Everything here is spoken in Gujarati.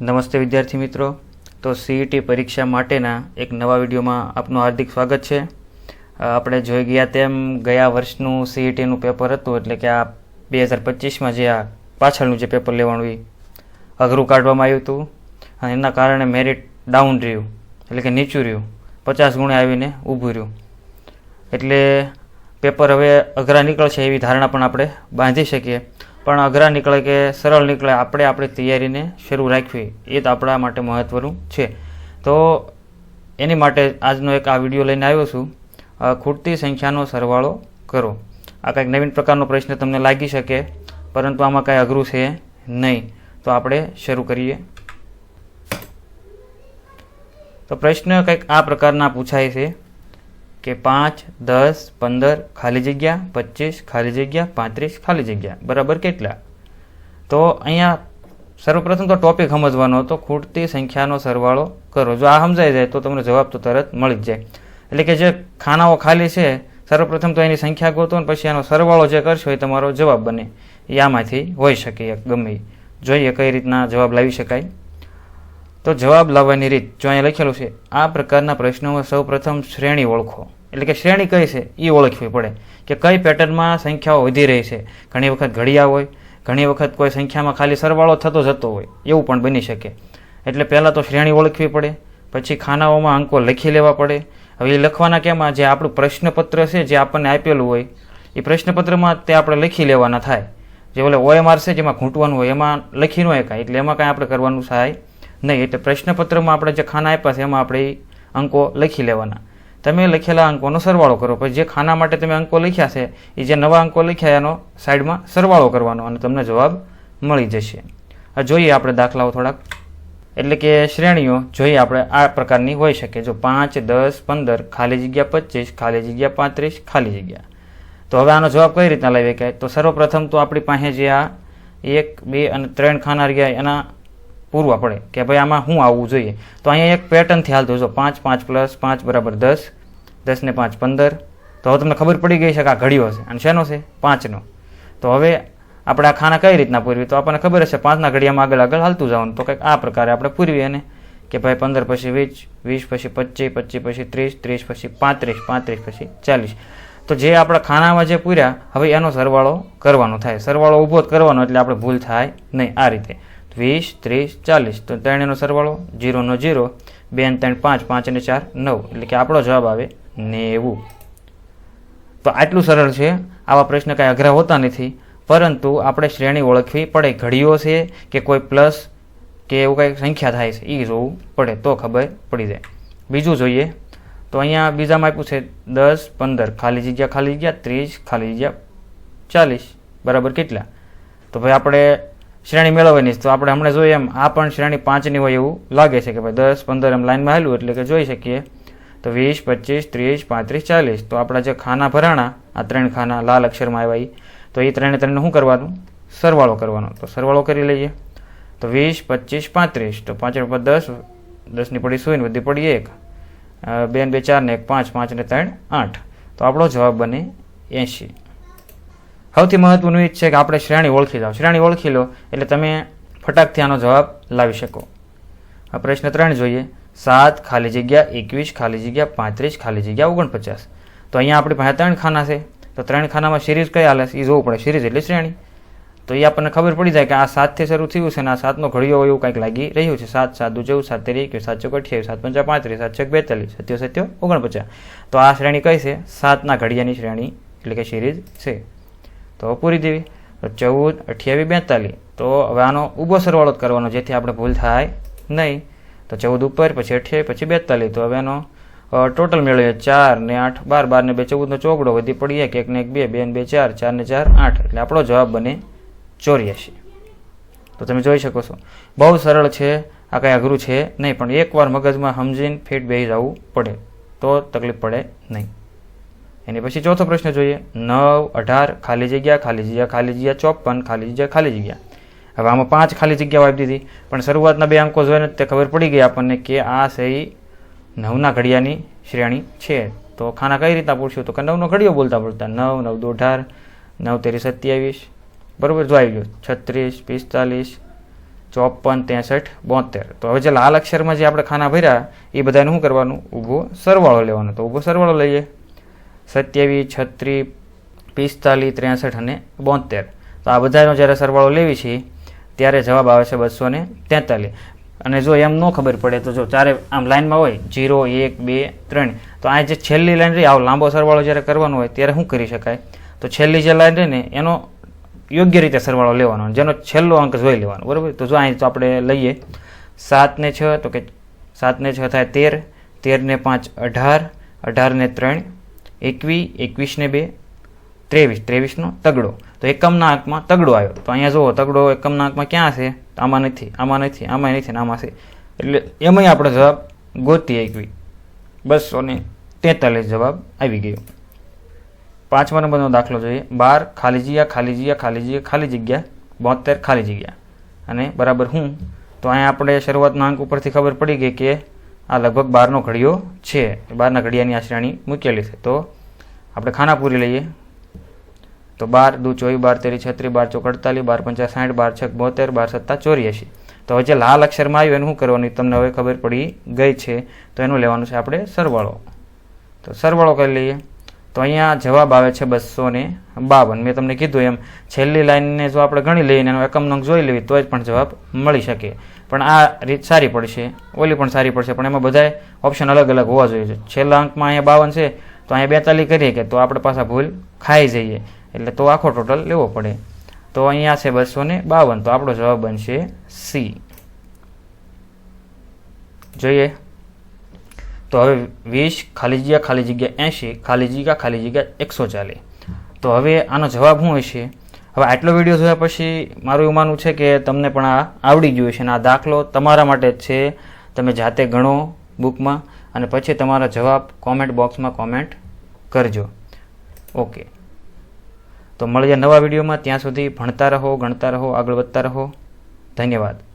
નમસ્તે વિદ્યાર્થી મિત્રો. તો સીઈટી પરીક્ષા માટેના એક નવા વિડીયોમાં આપનું હાર્દિક સ્વાગત છે. આપણે જોઈ ગયા તેમ ગયા વર્ષનું સીઈટીનું પેપર હતું, એટલે કે આ બે હજાર પચીસમાં જે આ પાછળનું જે પેપર લેવાનું એ અઘરું કાઢવામાં આવ્યું હતું. અને એના કારણે મેરિટ ડાઉન રહ્યું, એટલે કે નીચું રહ્યું. પચાસ ગુણે આવીને ઊભું રહ્યું. એટલે પેપર હવે અઘરા નીકળશે એવી ધારણા પણ આપણે બાંધી શકીએ. પણ અઘરા નીકળે કે સરળ નીકળે, આપણે આપણી તૈયારીને શરૂ રાખવી, એ જ આપણા માટે મહત્ત્વનું છે. તો એની માટે આજનો એક આ વીડિયો લઈને આવ્યો છું. ખૂટતી સંખ્યાનો સરવાળો કરો. આ કંઈક નવીન પ્રકારનો પ્રશ્ન તમને લાગી શકે, પરંતુ આમાં કાંઈ અઘરું છે નહીં. તો આપણે શરૂ કરીએ. તો પ્રશ્ન કંઈક આ પ્રકારના પૂછાય છે. કે પાંચ, દસ, પંદર, ખાલી જગ્યા પચીસ ખાલી જગ્યા, પાંત્રીસ, ખાલી જગ્યા. બરાબર કેટલા? તો અહીંયા સર્વપ્રથમ તો ટોપિક સમજવાનો હતો. ખૂટતી સંખ્યાનો સરવાળો કરો. જો આ સમજાઈ જાય તો તમને જવાબ તો તરત મળી જ જાય. એટલે કે જે ખાનાઓ ખાલી છે, સર્વપ્રથમ તો એની સંખ્યા ગોતો ને પછી એનો સરવાળો જે કરશો એ તમારો જવાબ બને. એ આમાંથી હોઈ શકે ગમે. જોઈએ કઈ રીતના જવાબ લાવી શકાય. તો જવાબ લાવવાની રીત. જો અહીંયા લખેલું છે, આ પ્રકારના પ્રશ્નોમાં સૌપ્રથમ શ્રેણી ઓળખો. એટલે કે શ્રેણી કઈ છે એ ઓળખવી પડે કે કઈ પેટર્નમાં સંખ્યાઓ વધી રહી છે. ઘણી વખત ઘડિયા હોય, ઘણી વખત કોઈ સંખ્યામાં ખાલી સરવાળો થતો જતો હોય, એવું પણ બની શકે. એટલે પહેલાં તો શ્રેણી ઓળખવી પડે, પછી ખાનાઓમાં અંકો લખી લેવા પડે. હવે એ લખવાના કેમાં? જે આપણું પ્રશ્નપત્ર છે, જે આપણને આપેલું હોય એ પ્રશ્નપત્રમાં તે આપણે લખી લેવાના થાય. જે ઓલે ઓએમઆર છે, જેમાં ઘૂંટવાનું હોય, એમાં લખી ન એકાય એટલે એમાં કાંઈ આપણે કરવાનું થાય નહીં. એટલે પ્રશ્નપત્રમાં આપણે જે ખાના આપ્યા છે, એમાં આપણે અંકો લખી લેવાના. તમે લખેલા અંકોનો સરવાળો કરો. પછી જે ખાના માટે તમે અંકો લખ્યા છે, એ જે નવા અંકો લખ્યા એનો સાઈડમાં સરવાળો કરવાનો અને તમને જવાબ મળી જશે. જોઈએ આપણે દાખલાઓ થોડાક. એટલે કે શ્રેણીઓ, જોઈએ આપણે આ પ્રકારની હોઈ શકે. જો પાંચ, દસ, પંદર, ખાલી જગ્યા પચીસ, ખાલી જગ્યા પાંત્રીસ, ખાલી જગ્યા. તો હવે આનો જવાબ કઈ રીતના લઈ શકાય તો સર્વપ્રથમ તો આપણી પાસે જે આ એક, બે અને ત્રણ ખાના રહ્યા એના પૂરવા પડે. કે ભાઈ આમાં શું આવવું જોઈએ. તો અહીંયા એક પેટર્નથી હાલતું જો પાંચ પાંચ પ્લસ પાંચ બરાબર દસ દસ ને પાંચ, પંદર. તો હવે તમને ખબર પડી ગઈ છે કે આ ઘડીઓ છે. અને શેનો છે? પાંચનો. તો હવે આપણે આ ખાના કઈ રીતના પૂરવી? તો આપણને ખબર હશે પાંચના ઘડિયામાં આગળ આગળ હાલતું જવાનું. તો કંઈક આ પ્રકારે આપણે પૂરવી અને કે ભાઈ પંદર પછી વીસ વીસ પછી પચીસ પચીસ પછી ત્રીસ ત્રીસ પછી પાંત્રીસ પાંત્રીસ પછી ચાલીસ. તો જે આપણા ખાનામાં જે પૂર્યા, હવે એનો સરવાળો કરવાનો થાય. સરવાળો ઊભો જ કરવાનો એટલે આપણે ભૂલ થાય નહીં આ રીતે. વીસ, ત્રીસ, ચાલીસ. તો ત્રણેયનો સરવાળો, જીરોનો જીરો બે ને ત્રણ પાંચ પાંચ અને ચાર, નવ. એટલે કે આપણો જવાબ આવે નેવું. તો આટલું સરળ છે? આવા પ્રશ્ન કાંઈ અઘરા હોતા નથી. પરંતુ આપણે શ્રેણી ઓળખવી પડે. ઘડીઓ છે કે કોઈ પ્લસ કે એવું કંઈક સંખ્યા થાય છે. એ જોવું પડે તો ખબર પડી જાય. બીજું જોઈએ. તો અહીંયા બીજામાં આપ્યું છે દસ, પંદર. ખાલી જગ્યા ખાલી જગ્યા. ત્રીસ, ખાલી જગ્યા, ચાલીસ. બરાબર કેટલા? તો ભાઈ આપણે શ્રેણી મેળવવાની તો આપણે હમણાં જોઈએ એમ, આ પણ શ્રેણી પાંચની હોય એવું લાગે છે કે ભાઈ દસ, પંદર એમ લાઈનમાં હેલું એટલે કે જોઈ શકીએ. તો વીસ પચીસ ત્રીસ, પાંત્રીસ, ચાલીસ. તો આપણા જે ખાના ભરાણા, આ ત્રણ ખાના લાલ અક્ષરમાં આવ્યા એ તો એ ત્રણે ત્રણને શું કરવાનું સરવાળો કરવાનો. તો સરવાળો કરી લઈએ. તો વીસ પચીસ પાંત્રીસ. તો પાંચ પર દસ, દસની પડી સુઈને બધી પડી એક. બે બે, ચાર ને એક, પાંચ પાંચ ને ત્રણ, આઠ. તો આપણો જવાબ બને એંશી. સૌથી મહત્વનું એ છે કે આપણે શ્રેણી ઓળખી જાઓ. શ્રેણી ઓળખી લો એટલે તમે ફટાકથી આનો જવાબ લાવી શકો. આ પ્રશ્ન ત્રણ જોઈએ. સાત ખાલી જગ્યા, એકવીસ ખાલી જગ્યા, પાંત્રીસ ખાલી જગ્યા, ઓગણપચાસ. તો અહીંયા આપણી પાસે ત્રણ ખાના છે. તો ત્રણ ખાનામાં સિરીઝ કઈ હાલે એ જોવું પડે. સિરીઝ એટલે શ્રેણી. તો એ આપણને ખબર પડી જાય કે આ સાતથી શરૂ થયું છે અને આ સાતનો ઘડિયો એવું કંઈક લાગી રહ્યું છે. સાત સાત દુ ચૌદ સાત તેરી એકવીસ, સાત ચોક અઠ્યાવીસ સાત પંચા પાંત્રીસ, સાત છક બેતાલીસ, સત્યો સત્યો, ઓગણપચાસ. તો આ શ્રેણી કઈ છે? સાતના ઘડિયાની શ્રેણી એટલે કે સિરીઝ છે. તો પૂરી દેવી. તો ચૌદ અઠ્યાવીસ બેતાલીસ. તો હવે આનો ઊભો સરવાળો જ કરવાનો જેથી આપણે ભૂલ થાય નહીં. તો ચૌદ ઉપર, પછી અઠ્યાવીસ, પછી બેતાલીસ. તો હવે એનો ટોટલ મેળવીએ ચાર ને આઠ, બાર બાર ને બે ચૌદનો ચોકડો વધી પડી એક એક ને એક બે બે ને બે ચાર ચાર ને ચાર, આઠ. એટલે આપણો જવાબ બને ચોર્યાસી. તો તમે જોઈ શકો છો. બહુ સરળ છે, આ કંઈ અઘરું છે નહીં, પણ એકવાર મગજમાં સમજીને ફીટ બેસી જવું પડે. તો તકલીફ પડે નહીં. એની પછી ચોથો પ્રશ્ન જોઈએ. નવ, અઢાર, ખાલી જગ્યા ખાલી જગ્યા ખાલી જગ્યા, ચોપન, ખાલી જગ્યા ખાલી જગ્યા. હવે આમાં પાંચ ખાલી જગ્યાઓ આપી દીધી. પણ શરૂઆતના બે અંકો જોઈને તે ખબર પડી ગઈ આપણને કે આ સહી નવના ઘડિયાની શ્રેણી છે. તો ખાના કઈ રીતના પૂછ્યું? તો કે નવનો ઘડિયો બોલતા બોલતા નવ નવ દો અઢાર, નવ તેરી સત્યાવીસ. બરાબર, જો આવી ગયું. છત્રીસ, પિસ્તાલીસ, ચોપન, ત્રેસઠ, બોતેર. તો હવે જે લાલ અક્ષરમાં જે આપણે ખાના ભર્યા, એ બધાને શું કરવાનું? ઊભો સરવાળો લેવાનો. તો ઊભો સરવાળો લઈએ. સત્યાવીસ, છત્રીસ, પિસ્તાલીસ, ત્રેસઠ અને બોતેર. તો આ બધાનો જ્યારે સરવાળો લેવી છે ત્યારે જવાબ આવે છે બસો ને તેતાલીસ. અને જો એમ ન ખબર પડે તો જો ચારે આમ લાઇનમાં હોય, જીરો, એક, બે, ત્રણ. તો આ જે છેલ્લી લાઇન રહી, આવો લાંબો સરવાળો જ્યારે કરવાનો હોય ત્યારે શું કરી શકાય? તો છેલ્લી જે લાઇન રહી ને, એનો યોગ્ય રીતે સરવાળો લેવાનો જેનો છેલ્લો અંક જોઈ લેવાનો. બરાબર? તો જો અહીં તો આપણે લઈએ. સાત ને છ, તો કે સાત ને છ થાય તેર. તેર ને પાંચ અઢાર. અઢાર ને ત્રણ. એકવીસ એકવીસ ને બે. ત્રેવીસ, ત્રેવીસનો તગડો. તો એકમના આંકમાં તગડો આવ્યો. તો અહીંયા જુઓ, તગડો એકમના આંકમાં ક્યાં છે? આમાં નથી આમાં નથી આમાં નથી ને આમાં છે. એટલે એમાંય આપણો જવાબ ગોતી એકવી બસો ને તેતાલીસ જવાબ આવી ગયો. પાંચમા નંબરનો દાખલો જોઈએ. બાર, ખાલી જગ્યા ખાલી જગ્યા ખાલી જગ્યા ખાલી જગ્યા બોતેર ખાલી જગ્યા. અને બરાબર હું? તો અહીંયા આપણે શરૂઆતના અંક ઉપરથી ખબર પડી ગઈ કે આ લગભગ બારનો ઘડિયો છે. બારના ઘડિયાની આ શ્રેણી મૂકેલી છે. તો આપણે ખાના પૂરી લઈએ. તો બાર દુ ચોવીસ બાર તેરી છત્રીસ બાર ચોક અડતાલીસ બાર પંચા સાઠ, બાર છક બોતેર, બાર સત્તા ચોર્યાસી તો જે લાલ અક્ષરમાં આવ્યું એનું શું કરવાનું? તમને હવે ખબર પડી ગઈ છે. તો એનું લેવાનું છે આપણે સરવાળો. તો સરવાળો કરી લઈએ. તો અહીંયા જવાબ આવે છે બસો ને બાવન. મેં તમને કીધું એમ, છેલ્લી લાઈનને જો આપણે ગણી લઈએ એનો એકમ નંગ જોઈ લેવી તો જ પણ જવાબ મળી શકે. પણ આ રીત સારી પડશે. ઓલી પણ સારી પડશે. પણ એમાં બધાય ઓપ્શન અલગ અલગ હોવા જોઈએ. છેલ્લા અંકમાં અહીંયા બાવન છે. તો અહીંયા બેતાલીસ કરીએ કે તો આપણે પાછા ભૂલ ખાઈ જઈએ. એટલે તો આખો ટોટલ લેવો પડે. તો અહીંયા છે બસો ને બાવન, તો આપણો જવાબ બનશે સી જોઈએ. તો હવે વીસ, ખાલી જગ્યા ખાલી જગ્યા એંશી, ખાલી જગ્યા ખાલી જગ્યા એકસો ચાલીસ. તો હવે આનો જવાબ શું હશે? હવે આટલો વીડિયો જોયા પછી મારું એવું માનવું છે કે તમને પણ આ આવડી ગયું છે અને આ દાખલો તમારા માટે જ છે. તમે જાતે ગણો બુકમાં અને પછી તમારા જવાબ કોમેન્ટ બોક્સમાં કોમેન્ટ કરજો. ઓકે. તો મળીએ નવા વિડીયોમાં. ત્યાં સુધી ભણતા રહો ગણતા રહો આગળ વધતા રહો. ધન્યવાદ.